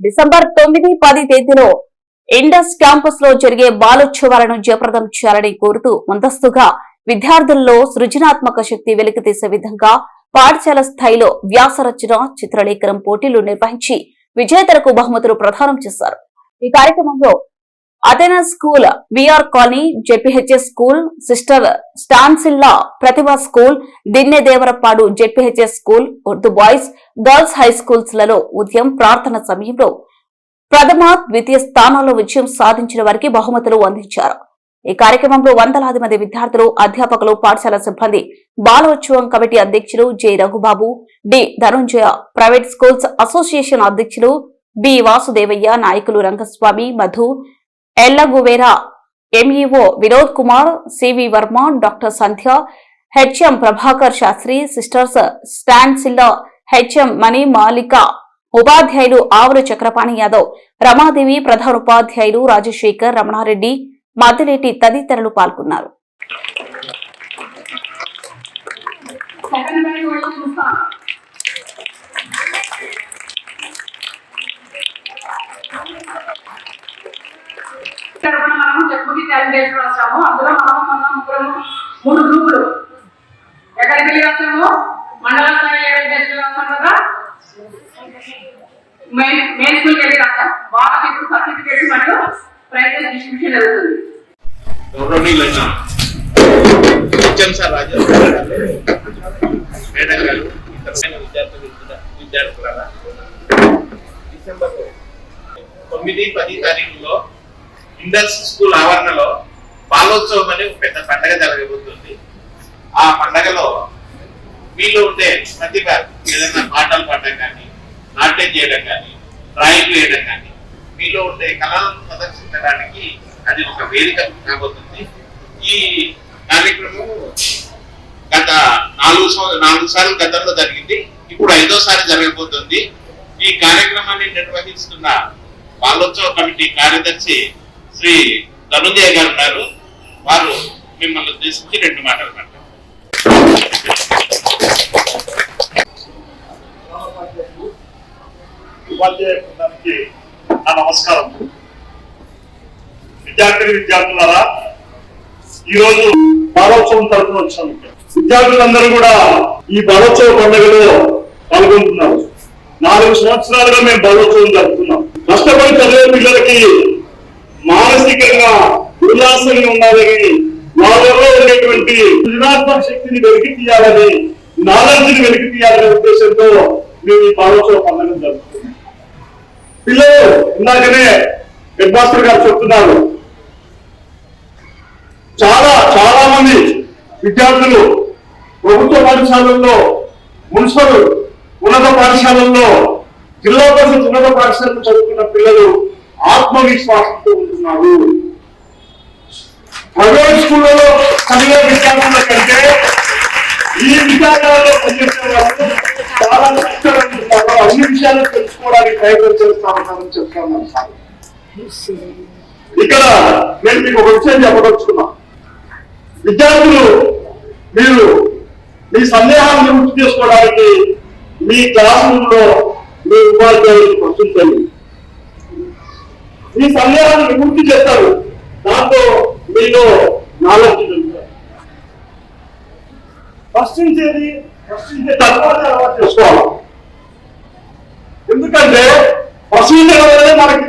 December తొమ్మిది పది తేదీలో ఇండస్ క్యాంపస్లో జరిగే బాలోత్సవాలను జయప్రదం చేయాలని కోరుతూ ముందస్తుగా విద్యార్థుల్లో సృజనాత్మక శక్తి వెలికితీసే విధంగా పాఠశాల స్థాయిలో వ్యాసరచన చిత్రలేఖనం పోటీలు నిర్వహించి విజేతలకు బహుమతులు ప్రదానం చేశారు. ఈ కార్యక్రమంలో Athena school V R colony J P H S school sister Stancilla Pratibha school Dinne Devarapadu J P H S school Urdu boys girls high స్కూల్స్లలో ఉదయం ప్రార్థన సమయంలో ప్రథమ ద్వితీయ స్థానాల్లో విజయం సాధించిన వారికి బహుమతులు అందించారు. ఈ కార్యక్రమంలో వందలాది మంది విద్యార్థులు అధ్యాపకులు పాఠశాల సిబ్బంది బాలోత్సవం కమిటీ అధ్యక్షులు J Raghubabu D Dhanunjaya private schools association అధ్యక్షులు బి వాసుదేవయ్య నాయకులు Rangaswamy Madhu Ellaguvera. M E O Vinod Kumar C V Varma doctor Sandhya H M Prabhakar Sastry sisters Stancilla H M Mani Malika ఉపాధ్యాయులు ఆవుల చక్రపాణి యాదవ్ రమాదేవి ప్రధాన ఉపాధ్యాయులు రాజశేఖర్ రమణారెడ్డి మద్దిరెడ్డి తదితరులు పాల్గొన్నారు. మనము రాసాము అందులో మనం మన ముగ్గురము మూడు గ్రూపులు. ఎక్కడికి వెళ్ళి రాసాము మండల స్థాయి లెవెల్ టెస్ట్ రాసాం కదా? మెయిన్ మెయిన్ స్కూల్కి వెళ్ళి రాసాం వాళ్ళకి ఇప్పుడు సర్టిఫికేట్ మరియు ప్రైజెస్ డిస్ట్రిబ్యూషన్ జరుగుతుంది. గౌరవనీయులైన సార్ రాజా మేడం గారు విద్యార్థులు విద్యార్థులారా డిసెంబర్ తొమ్మిది పది తారీఖులో ఇండస్ స్కూల్ ఆవరణలో బాలోత్సవం అనే ఒక పెద్ద పండగ జరగబోతుంది. ఆ పండగలో మీలో ఉండే ప్రతిభ ఏదైనా పాటలు పాడడం కానీ నాట్యం చేయడం కానీ డ్రాయింగ్ వేయడం కానీ మీలో ఉండే కళలను ప్రదర్శించడానికి అది ఒక వేదిక కాబోతుంది ఈ కార్యక్రమం గత నాలుగు నాలుగు సార్లు గతంలో జరిగింది. ఇప్పుడు ఐదోసారి జరగబోతుంది. ఈ కార్యక్రమాన్ని నిర్వహిస్తున్న బాలోత్సవ కమిటీ కార్యదర్శి శ్రీ ధనుంజయ గారు ఉన్నారు. వారు మిమ్మల్ని ఉద్దేశించి రెండు మాటలు ఉపాధ్యాయ బృందానికి నా నమస్కారం. విద్యార్థి విద్యార్థులారా ఈరోజు బాలోత్సవం తరఫున వచ్చాను విద్యార్థులందరూ కూడా ఈ బాలోత్సవ పండుగలో పాల్గొంటున్నారు. నాలుగు సంవత్సరాలుగా మేము బాలోత్సవం జరుపుతున్నాం కష్టపడి చదివే పిల్లలు ఉల్లాసంగా ఉండాలని వాళ్ళలో ఉండేటువంటి సృజనాత్మక శక్తిని వెలికి తీయాలని నాలెడ్జ్ని వెలికి తీయాలనే ఉద్దేశంతో మేము ఈ బాలోత్సవ పండుగ జరుపుతున్నాం. పిల్లలు ఇందాకనే హెడ్ మాస్టర్ గారు చెప్తున్నారు. చాలా చాలా మంది విద్యార్థులు ప్రభుత్వ పాఠశాలల్లో మున్సిపల్ ఉన్నత పాఠశాలల్లో జిల్లా పరిషత్ ఉన్నత పాఠశాలలో చదువుకున్న పిల్లలు ఆత్మవిశ్వాసంతో ఉంటున్నారు. ప్రైవేట్ స్కూళ్ళలో చదివే విద్యార్థుల కంటే ఈ విద్యాలయాల్లో పనిచేసే వాళ్ళు చాలా కష్టపడుతున్నారు అన్ని విషయాలు తెలుసుకోవడానికి ప్రయత్నం చేస్తామని చెప్తాను సార్. ఇక్కడ నేను మీకు ఒక విషయం చెప్పదలుచుకున్నా. విద్యార్థులు మీరు మీ సందేహాలను నివృత్తి చేసుకోవడానికి మీ క్లాస్ రూమ్లో మీ ఉపాధ్యాయులకు ప్రశ్నించండి మీ సందేహాలను నివృత్తి చేస్తారు. దాంతో ఎన్నో నాలెడ్జ్ పెరుగుతారు ప్రశ్నించేది ప్రశ్నించే తత్వాన్ని అలవాటు చేసుకోవాలి. ఎందుకంటే ప్రశ్నించడం మనకి